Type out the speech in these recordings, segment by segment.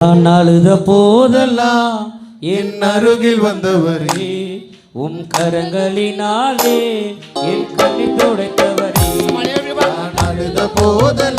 நான் அழுத போதெல்லாம் என் அருகில் வந்தவரே உம் கரங்களினாலே என் கண்ணி துடைத்தவரே. நான் அழுத போதல்ல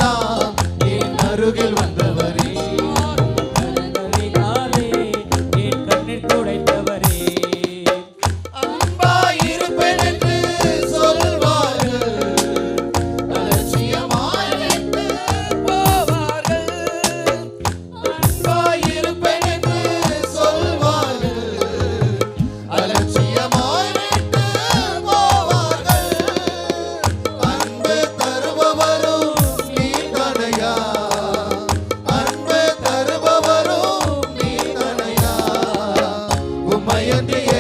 பயந்தியே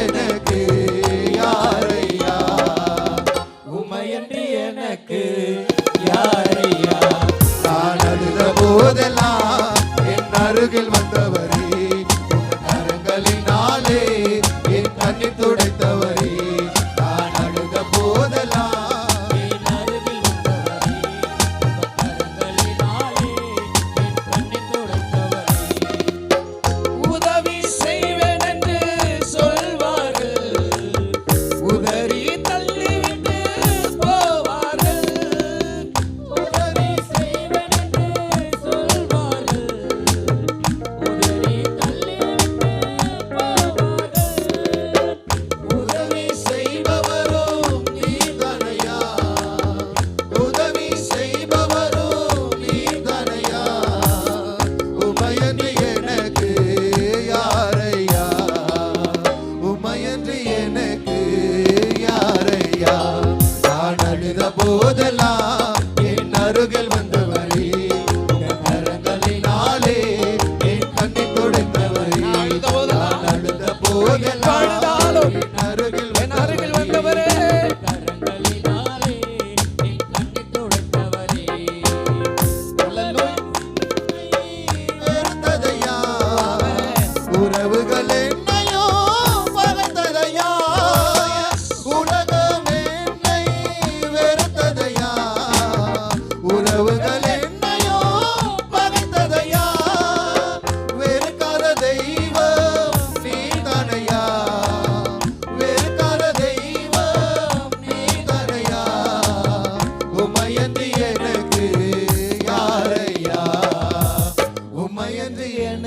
ಓದಲ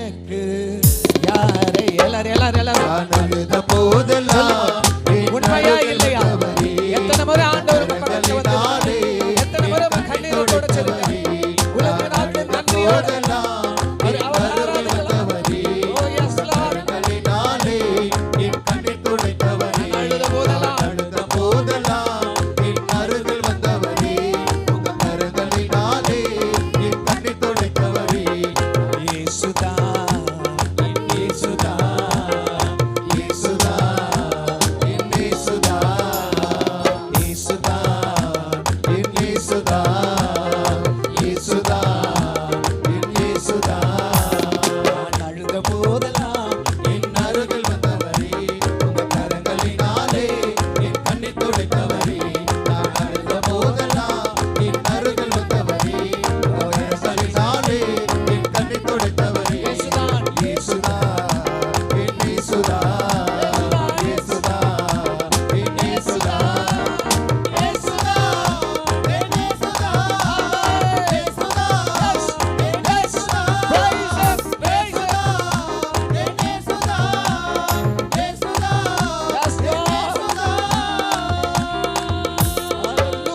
எனக்கு யாரை? எல்லாரும் எல்லாரும் எல்லாரும். போதெல்லாம் உண்மையா இல்லையா? எத்தனை முறை ஆண்டவர் எத்தனை முறை கண்ணீரோட சொல்லுங்க உலக நாட்டு நன்றியோட சுதா